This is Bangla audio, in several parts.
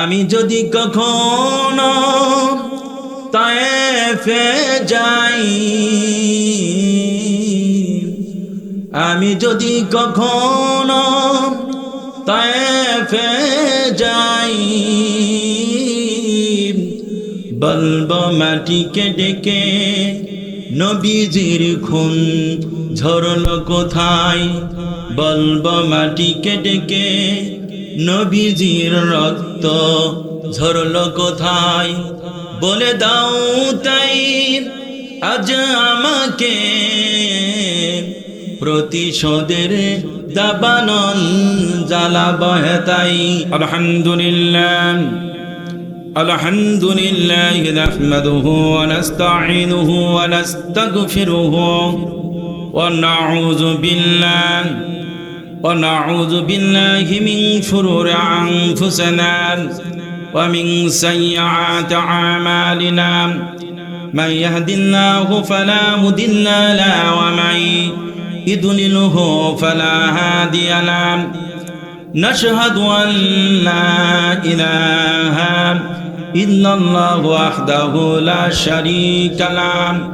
আমি যদি কখনো তায়েফে যাই, আমি যদি কখনো তায়েফে যাই, বলব মাটিকে ডেকে নবীজির খুন ঝরল কোথায়? বলব মাটিকে ডেকে নবীজির রক্ত ঝরল কোথায় বলে দাও তাই আজ আমাকে প্রতিশোধের দাবানন জ্বালা বহে তাই আলহামদুলিল্লাহ الحمد لله نحمده ونستعينه ونستغفره ونعوذ بالله ونعوذ بالله من شرور أنفسنا ومن سيئات أعمالنا من يهد الله فلا مضل له ومن يضلله فلا هادي له نشهد أن لا إله إلا الله وحده لا شريك له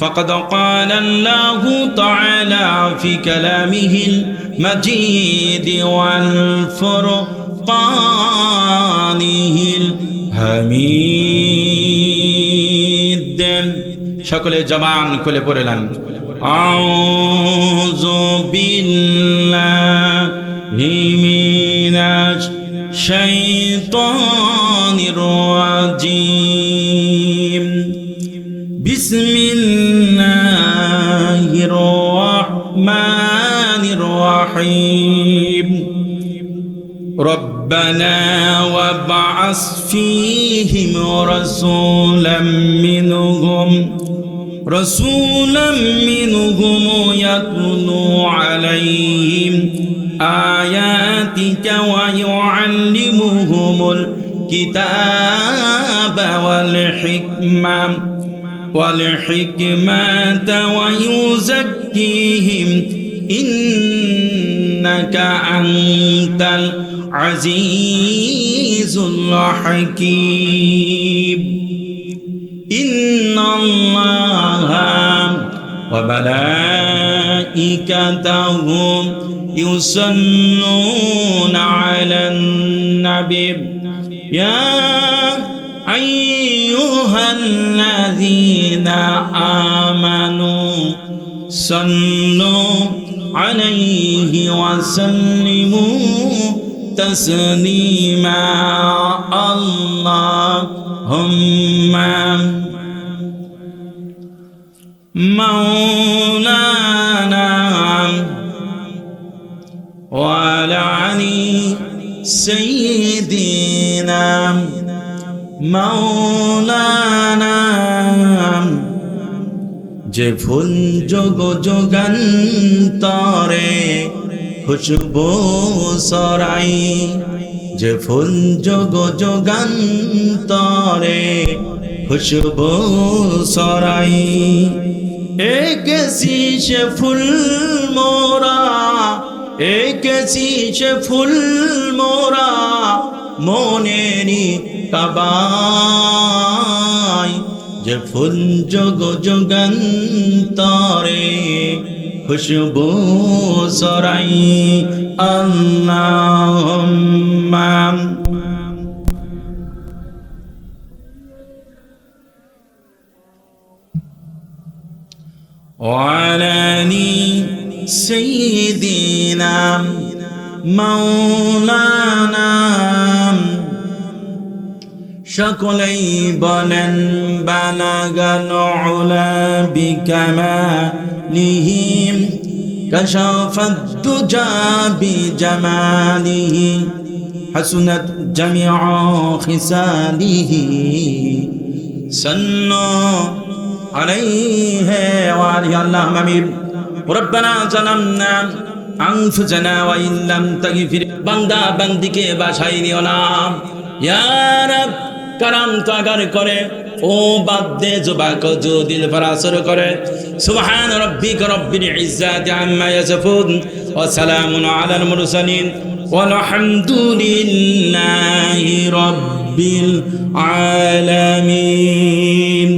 فقد قال الله تعالى في كلامه المجيد والفرقانه الحميد সকলে জবান খুলে পড়লেন আউযু বিল্লাহি মিনাশ শাইতানির রাজিম بسم الله الرحمن الرحيم. ربنا وابعث فيهم رسولا منهم. رسولا منهم يتلو عليهم آياتك ويعلمهم الكتاب والحكمة. والحكمة ويزكيهم إنك أنت العزيز الحكيم. إن الله وملائكته يصلون على النبي. يا الذين آمنوا صلوا عليه وسلموا تسليما. اللهم مولانا وعلى علي سيدنا مولانا যে ফুল যোগ যোগান্তরে খুশবু সরাই, যে ফুল যোগ যোগান্তরে খুশবু সরাই। একেছি সে ফুল মোরা, একেছি সে ফুল মোরা মনেরি কাবাই যে ফুল যোগ যোগান্তরে খুশবু সরাই আল্লাহুম্মা وعلى آل سيدنا مولانا সকলেই বলেন বালাগাল উলা বিকামালিহিম কশফাদ্দুজা বিজামালিহি হাসুনাত জামিউ খিসালিহি সন্নো আলাইহি ওয়া আলিহি আল্লাহ আমিন রব্বানা জালামনা আনফুসানা ওয়া ইল্লাম তাগফির, বান্দা বান্দিকে বাছাই নিও না। ইয়া রাব্ব কারাম তাগার করে, ও বাদ দে জুবাক জো ফরাসর করে। সুবহান রব্বিক রব্বিল ইজ্জাতি আম্মা ইয়াসফুন ওয়া সালামুন আলাল মুরসালিন ওয়া আলহামদুলিল্লাহি রব্বিল আলামিন।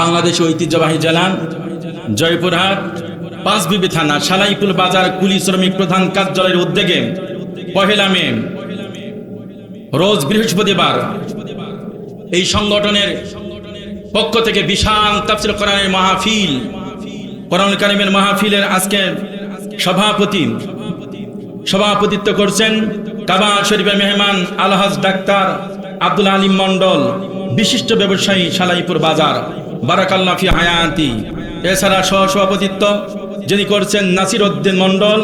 বাংলাদেশ ঐতিহ্যবাহী জেলা জয়পুরহাট, পাঁচবিবি থানা, সালাইপুল বাজার কুলি শ্রমিক প্রধান কার্যালয়ের উদ্যোগে পহেলা মে রোজ বৃহস্পতিবার এই সংগঠনের পক্ষ থেকে বিশাল তাফসিল কোরআনের মাহফিল কোরআন কারিমের মাহফিলের আজকে সভাপতি, সভাপতিত্ব করছেন কাবা শরীফের মেহমান, আলহাজ ডাক্তার আব্দুল আলিম মন্ডল বিশিষ্ট ব্যবসায়ী সালাইপুর বাজার বারাকাল্লাফি হায়াতি। এছাড়া সহ সভাপতিত্ব যিনি করছেন নাসির উদ্দিন মন্ডল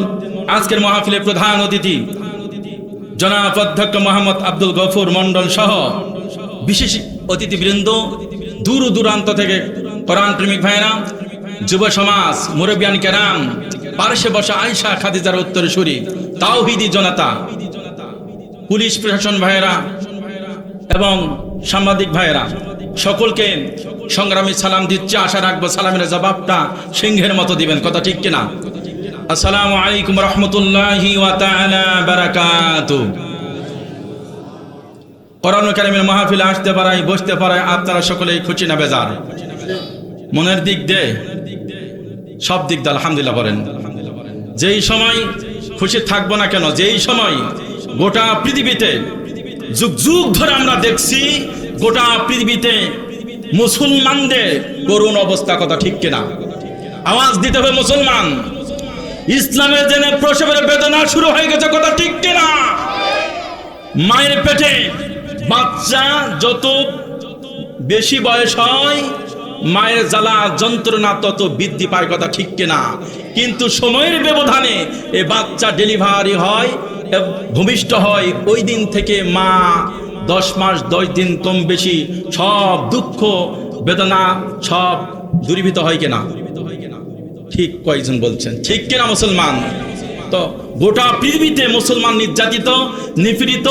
আজকের মাহফিলের প্রধান অতিথি জনাব অধ্যক্ষ মোহাম্মদ আব্দুল গফুর মন্ডল সহ বিশেষ অতিথিবৃন্দ, দূর দূরান্ত থেকে কোরআন প্রেমিক ভাইরা যুব সমাজ, মুরব্বিয়ান কেরাম পার্শ্বে বসা আয়সা খাদিজার উত্তরসূরি তাওহিদি জনতা, পুলিশ প্রশাসন ভাইয়েরা এবং সাংবাদিক ভাইয়েরা, সকলকে সংগ্রামী সালাম দিচ্ছে, আশা রাখব সালামের জবাবটা সিংহের মতো দিবেন, কথা ঠিক কিনা? আসসালামু আলাইকুম বারাকাতু। আসতে পারাই বসতে আপনারা সকলেই খুশি না বেজার? মনের দিক সব দিক দিয়ে আলহামদুলিল্লাহ বলেন। যেই সময় খুশি থাকব না কেন, যেই সময় গোটা পৃথিবীতে যুগ যুগ ধরে আমরা দেখছি, গোটা পৃথিবীতে মুসলমানদের করুণ অবস্থা কথা ঠিক কিনা? আওয়াজ দিতে হবে মুসলমান। ইসলামের জেনে প্রসবের বেদনা শুরু হয়ে গেছে, কথা ঠিক কিনা? মায়ের পেটে বাচ্চা যত বেশি বয়স হয়, মায়ের জ্বালা যন্ত্রণা তত বৃদ্ধি পায়, কথা ঠিক কিনা? কিন্তু সময়ের ব্যবধানে এ বাচ্চা ডেলিভারি হয় ভূমিষ্ঠ হয়, ওই দিন থেকে মা দশ মাস, দশ দিন কম বেশি সব দুঃখ, বেদনা সব দূরীভূত হয় কিনা? ঠিক কয়েকজন বলছেন? ঠিক কিনা মুসলমান? তো গোটা পৃথিবীতে মুসলমান নির্যাতিত, নিপীড়িত,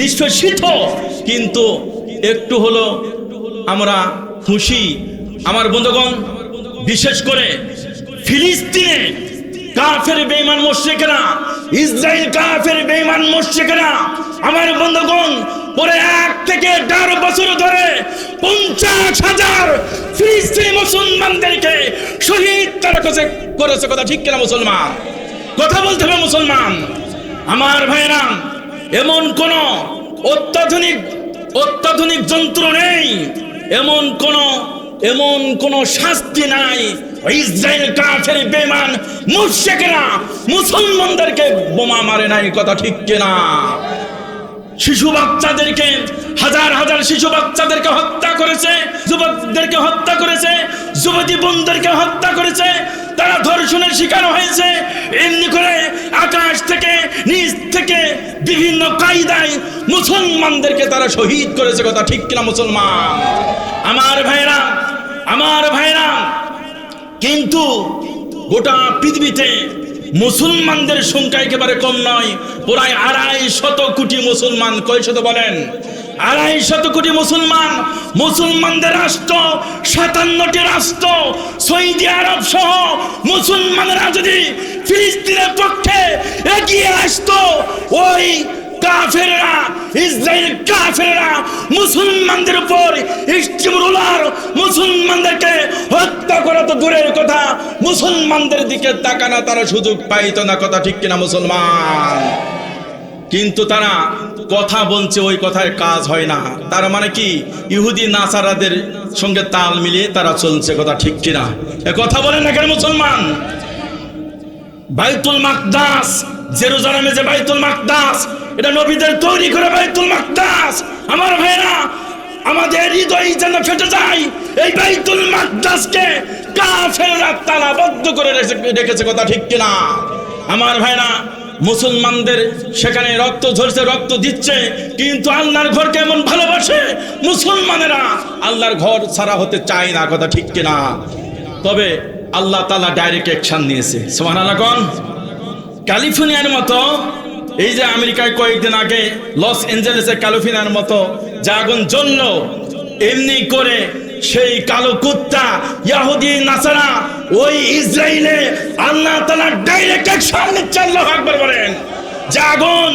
নিষ্পেষিত, কিন্তু একটু হলো আমরা খুশি। আমার বন্ধুগণ, বিশেষ করে ফিলিস্তিনে কাফের, বেঈমান, মুশরিকরা ইসরায়েল কাফের, বেঈমান, মুশরিকরা, আমার বন্ধুগণ পরে এক থেকে দেড় বছর ধরে পঞ্চাশ হাজার ফিলিস্তিনি মুসলমানদেরকে শহীদ তারা করেছে কথা ঠিক কিনা মুসলমান? কথা বলতে হবে মুসলমান। আমার ভাইরা এমন কোন অত্যাধুনিক অত্যাধুনিক যন্ত্র নেই। এমন কোন এমন কোন শাস্তি নাই। ইসরায়েল কাফের বেমান মুশরিকরা মুসলমানদেরকে বোমা মারে নাই। কথা ঠিক কিনা? শিশু বাচ্চাদেরকে, হাজার হাজার শিশু বাচ্চাদেরকে হত্যা করেছে, যুবকদেরকে হত্যা করেছে, যুবতী বোনদেরকে হত্যা করেছে, তারা ধর্ষণের শিকার হয়েছে। এমনি করে আকাশ থেকে, নিচ থেকে বিভিন্ন কায়দায় মুসলমানদেরকে তারা শহীদ করেছে কথা ঠিক কিনা মুসলমান? আমার ভাইরা আমার ভাইরা, কিন্তু গোটা পৃথিবীতে মুসলমানদের সংখ্যা একেবারে কম নয়। প্রায় আড়াই শত কোটি মুসলমান। কয় শত বলেন? আড়াই শত কোটি মুসলমান। মুসলমানদের রাষ্ট্র, সাতান্নটি রাষ্ট্র, সৌদি আরব সহ মুসলমানরা যদি ফিলিস্তিনের পক্ষে এগিয়ে আসতো, ওই কাফেররা ইসরায়েল কাফেররা মুসলমানদের উপর ইস্টিমরুলার মুসলমানদেরকে হত্যা করা তো দূরের কথা। মুসলমানদের দিকে তাকানা তারা সুযোগ পাইতো না, কথা ঠিক কিনা মুসলমান? কিন্তু তারা কথা বলছে, ওই কথায় কাজ হয় না। তার মানে কি? ইহুদি, নাসারাদের সঙ্গে তাল মিলিয়ে তারা চলছে, কথা ঠিক কিনা? এ কথা বলেন না কেন মুসলমান? বাইতুল মাকদাস, জেরুজালেমে যে বাইতুল মাকদাস এটা নবীদের তৈরি করে বাইতুল মাকদাস। আমার ভাইরা আমাদের হৃদয় যেন ফেটে যায়, এই বাইতুল মাকদাসকে কাফেররা তালাবদ্ধ করে রেখে- রেখেছে কথা ঠিক কিনা? আমার ভাইরা মুসলমানদের সেখানে রক্ত ঝরছে, রক্ত দিচ্ছে, কিন্তু আল্লাহর ঘর কেমন ভালোবাসে মুসলমানেরা, আল্লাহর ঘর ছাড়া হতে চায় না, কথা ঠিক কিনা? তবে আল্লাহ তালা ডাইরেক্ট অ্যাকশন নিয়েছে। সোমান আলাকন ক্যালিফোর্নিয়ার মতো এই যে আমেরিকায় কয়েকদিন আগে লস এঞ্জেলেসের ক্যালিফোর্নিয়ার মতো যে আগুন জ্বলল, এমনি করে সেই কালো কুত্তা ইয়াহুদি, নাসারা, ওই ইসরায়েলে আল্লাহ তালা ডাইরেক্ট অ্যাকশন নিচ্ছে, আল্লাহ আকবার বলেন। যে আগুন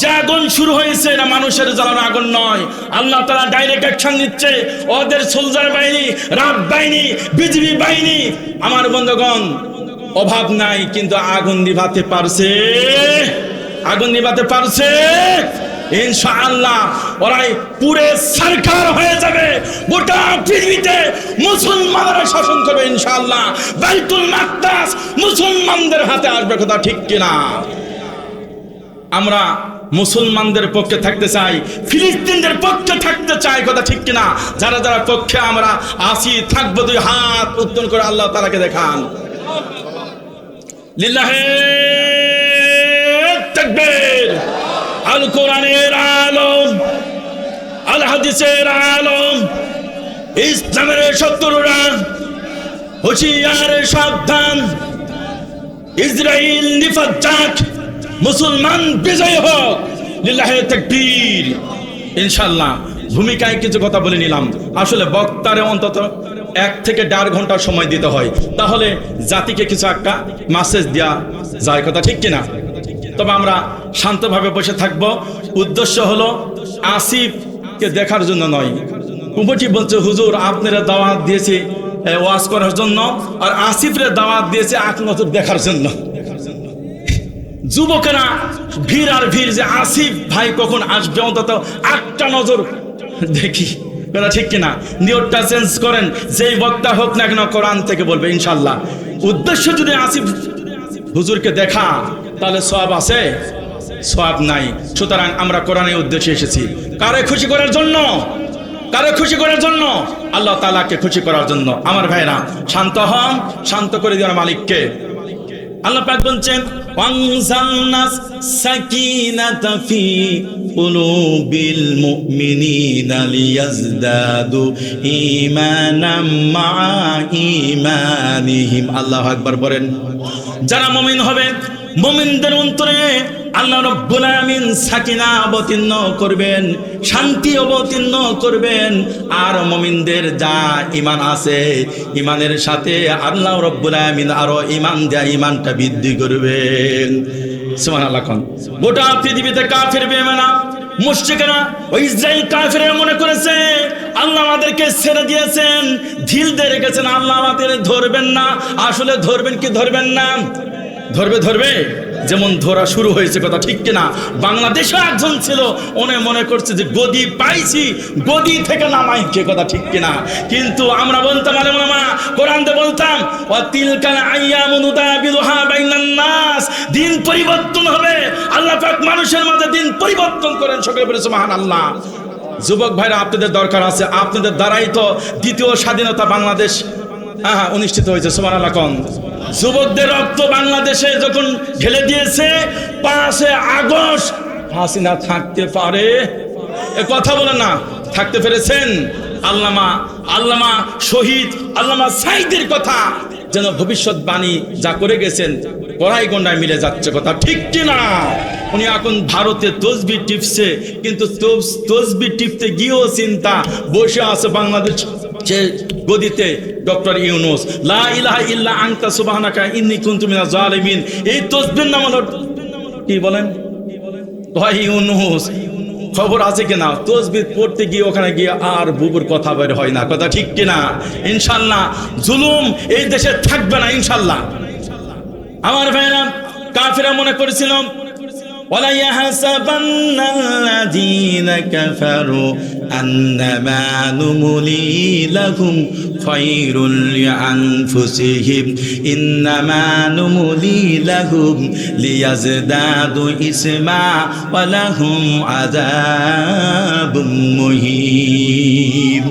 যে আগুন শুরু হয়েছে না মানুষের জ্বালানো আগুন নয়। আল্লাহ তালা ডাইরেক্ট অ্যাকশন নিচ্ছে, ওদের সোলজার বাহিনী রাত বাহিনী, বিজিবি বাহিনী। আমার বন্ধুগণ, অভাব নাই, কিন্তু আগুন নিভাতে পারছে। আগুন নিভাতে পারছে। ইনশাআল্লাহ ওরাই পুরে সরকার হয়ে যাবে। গোটা পৃথিবীতে মুসলমানরা শাসন করবে ইনশাআল্লাহ। বাইতুল মাকদাস মুসলমানদের হাতে আসবে কথা ঠিক কিনা? আমরা মুসলমানদের পক্ষে থাকতে চাই, ফিলিস্তিনদের পক্ষে থাকতে চাই কথা ঠিক কিনা? যারা যারা পক্ষে আমরা আসি থাকব দুই হাত উত্তোলন করে আল্লাহ তালাকে দেখান। লিল্লাহে আল কোরআনের আলম, আল হাদিসের আলম, ইসলামের শত্রুরা, হুশিয়ার সাবধান ইসরায়েল নিফাজ্জাক, মুসলমান বিজয় হোক, লিল্লাহে তাকবীর। ইনশাআল্লাহ, ভূমিকায় কিছু কথা বলে নিলাম। আসলে বক্তারে অন্তত এক থেকে দেড় ঘণ্টা সময় দিতে হয়। তাহলে জাতিকে কিছু একটা মেসেজ দেওয়া যায় কথা ঠিক কিনা? তবে আমরা শান্তভাবে বসে থাকব। উদ্দেশ্য হলো আসিফকে দেখার জন্য নয়। কুমটি বলছে, হুজুর, আপনারা দাওয়াত দিয়েছে ওয়াজ করার জন্য, আর আসিফরে দাওয়াত দিয়েছে আখ নজর দেখার জন্য। যুবকেরা ভিড় আর ভিড় যে আসিফ ভাই কখন আসবে, অন্তত আটটা নজর দেখি। কথা ঠিক কিনা? নিয়তটা চেঞ্জ করেন, যেই বক্তা হোক না কেন কোরআন থেকে বলবে ইনশাল্লাহ উদ্দেশ্য যদি আসিফ হুজুরকে দেখা তাহলে সব আছে? সব নাই। সুতরাং আমরা কোরআনের উদ্দেশ্যে এসেছি। কারে খুশি করার জন্য? কারে খুশি করার জন্য? আল্লাহ তালাকে খুশি করার জন্য। আমার ভাইরা, শান্ত হন, শান্ত করে দেওয়ার মালিককে। আল্লাহ পাক বলছেন বলেন। যারা মুমিন হবে মুমিনদের অন্তরে আল্লাহ রব্বুল আমিন সাকিনা অবতীর্ণ করবেন, শান্তি অবতীর্ণ করবেন। আর মুমিনদের যা ইমান আছে ইমানের সাথে আল্লাহ রব্বুল আমিন আরও ইমান দেয়া ইমানটা বৃদ্ধি করবেন। সুবহানাল্লাহ খান গোটা পৃথিবীতে কাফের বেমানা মুশরিকেরা ওই ইসরায়েল কাফেরা মনে করেছে, আল্লাহ আমাদেরকে ছেড়ে দিয়েছেন, ঢিল দিয়ে রেখেছেন, আল্লাহ আমাদের ধরবেন না। আসলে ধরবেন কি ধরবেন না? ধরবে ধরবে। যেমন ধরা শুরু হয়েছে কথা, ঠিক কিনা? বাংলাদেশে একজন ছিল ওনে মনে করছে যে গদি পাইছি, গদি থেকে নামাই কে কথা, ঠিক কিনা? কিন্তু আমরা বলতাম আলে মামা কোরআনতে বলতাম ও তিলকাল আইয়ামুন উদাবিলুহা বাইনান নাস, দিন পরিবর্তন হবে। আল্লাহ পাক মানুষের মাঝে দিন পরিবর্তন করেন, সকলে বলেছে মহান আল্লাহ যুবক ভাইরা, আপনাদের দরকার আছে, আপনাদের দ্বারাই তো দ্বিতীয় স্বাধীনতা বাংলাদেশ হ্যাঁ হ্যাঁ অনুষ্ঠিত হয়েছে সোমান আল্লাহ কন। যুবকদের রক্ত বাংলাদেশে যখন ঢেলে দিয়েছে, পাঁচে আগস্ট, হাসিনা থাকতে পারে। এ কথা বলে না, থাকতে পেরেছেন আল্লামা আল্লামা শহীদ, আল্লামা সাইদের কথা। যেন ভবিষ্যৎবাণী যা করে গেছেন কড়াই গন্ডায় মিলে যাচ্ছে কথা। ঠিক কি না? উনি এখন ভারতে তসবি টিপছে, কিন্তু তস- তসবি টিপতে গিয়েও চিন্তা, বসে আছে বাংলাদেশ যে গদিতে ডক্টর ইউনুস। লা ইলাহা ইল্লা আনতা সুবহানাকা ইন্নী কুনতু মিনাজ জালিমিন। এই তসবির নাম কি বলেন? ইউনুস। খবর আছে কিনা? তসবির পড়তে গিয়ে ওখানে গিয়ে আর বুবুর কথা বের হয় না। কথা ঠিক কিনা? ইনশাল্লাহ জুলুম এই দেশে থাকবে না ইনশাল্লাহ আমার ভাইরা কাফেরা মনে করেছিল ولا يحسبن الذين كفروا أنما نملي لهم خير لأنفسهم إنما نملي لهم ليزدادوا إثما ولهم عذاب مهين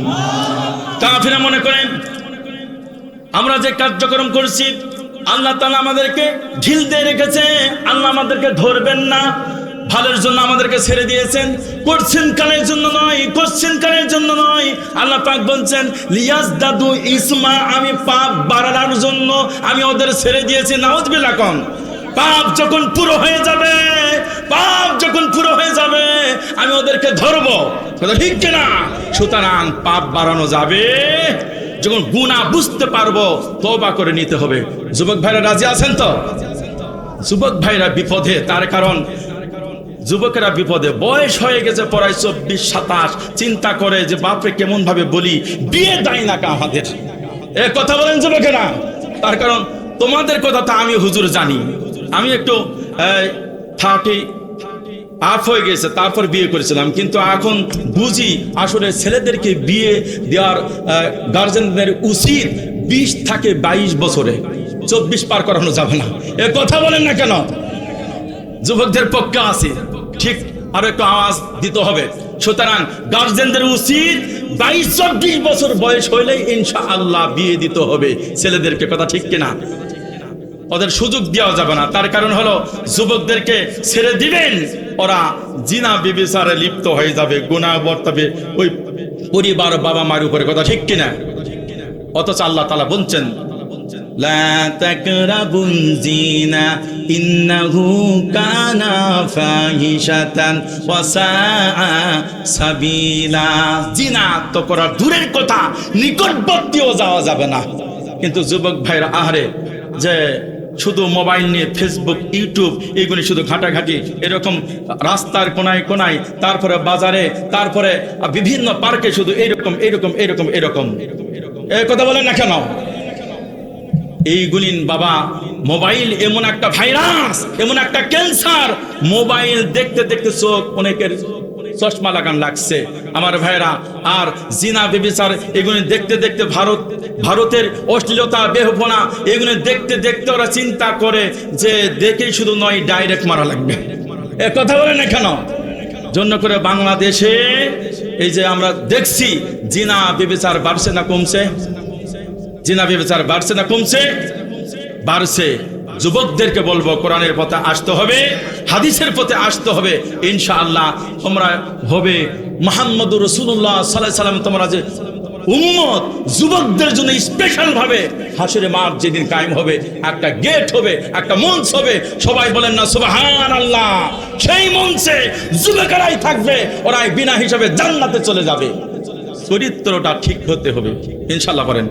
কাফেরা মনে করেন আমরা যে কার্যক্রম করছি আল্লাহ তালা আমাদেরকে ঢিল দিয়ে রেখেছে আল্লাহ আমাদেরকে ধরবেন না। ভালোর জন্য আমাদেরকে ছেড়ে দিয়েছেন। কোশ্চিন কালের জন্য নয় কোশ্চিন কালের জন্য নয়। আল্লাহ পাক বলছেন লিয়াস দাদু ইসমা, আমি পাপ বাড়ানোর জন্য আমি ওদের ছেড়ে দিয়েছি। নাউজ কন, পাপ যখন পুরো হয়ে যাবে, পাপ যখন পুরো হয়ে যাবে, আমি ওদেরকে ধরবো। ঠিক কিনা? সুতরাং পাপ বাড়ানো যাবে। যখন গুণা বুঝতে পারব তবা করে নিতে হবে। যুবক ভাইরা রাজি আছেন তো? যুবক ভাইরা বিপদে, তার কারণ যুবকেরা বিপদে। বয়স হয়ে গেছে পড়ায় চব্বিশ, সাতাশ। চিন্তা করে যে বাপরে কেমন ভাবে বলি, বিয়ে দেয় না কা আমাদের। এ কথা বলেন যুবকেরা। তার কারণ তোমাদের কথা তো আমি হুজুর জানি। আমি একটু থার্টি আপ হয়ে গেছে, তারপর বিয়ে করেছিলাম। কিন্তু এখন বুঝি আসলে ছেলেদেরকে বিয়ে দেওয়ার গার্জেনদের উচিত বিশ থেকে বাইশ বছরে। চব্বিশ পার করানো যাবে না। এ কথা বলেন না কেন? যুবকদের পক্ষে আছে। ঠিক, আরও একটু আওয়াজ দিতে হবে। সুতরাং গার্জেনদের উচিত বাইশ, চব্বিশ বছর বয়স হইলেই ইনশা আল্লাহ বিয়ে দিতে হবে। ছেলেদেরকে, কথা ঠিক কিনা? ওদের সুযোগ দেওয়া যাবে না। তার কারণ হলো, যুবকদেরকে ছেড়ে দিবেন, ওরা জিনা বিবেচারে লিপ্ত হয়ে যাবে গুণা বর্তাবে, ওই পরিবার বাবা মার উপরে কথা ঠিক কিনা? অথচ আল্লাহ তালা বলছেন জিনা দূরের কথা যাওয়া যাবে না। কিন্তু যুবক ভাইরা, আহারে, যে শুধু মোবাইল নিয়ে ফেসবুক ইউটিউব এইগুলি শুধু ঘাটাঘাটি, এরকম রাস্তার কোনায় কোনায়, তারপরে বাজারে, তারপরে বিভিন্ন পার্কে শুধু এরকম এরকম এরকম এরকম। এই কথা বলেন না কেন? এইগুলি বাবা, মোবাইল এমন একটা ভাইরাস, এমন একটা ক্যান্সার, মোবাইল দেখতে দেখতে চোখ অনেকের চশমা লাগান লাগছে। আমার ভাইরা আর জিনা বেবিচার, এগুলি দেখতে দেখতে ভারত, ভারতের অশ্লীলতা বেহপনা এগুলি দেখতে দেখতে ওরা চিন্তা করে যে দেখেই শুধু নয় ডাইরেক্ট মারা লাগবে। এ কথা বলে না কেন? জন্য করে বাংলাদেশে এই যে আমরা দেখছি, জিনা বিবেচার বাড়ছে না কমছে? জিনা বিবেচার বাড়ছে না কমছে? বাড়ছে। যুবকদেরকে বলব, কোরআনের পথে আসতে হবে। হাদিসের পথে আসতে হবে। ইনশাআল্লাহ তোমরা হবে মোহাম্মদুর রসুল্লাহ সাল্লাহ সাল্লাম, তোমরা যে উম্মত, যুবকদের জন্য স্পেশাল ভাবে হাসিরে মাঠ যেদিন কায়েম হবে, একটা গেট হবে, একটা মঞ্চ হবে। সবাই বলেন না সুবাহান আল্লাহ সেই মঞ্চে যুবকেরাই থাকবে, ওরাই বিনা হিসাবে জান্নাতে চলে যাবে। চরিত্রটা ঠিক হতে হবে। ইনশাল্লাহ করেন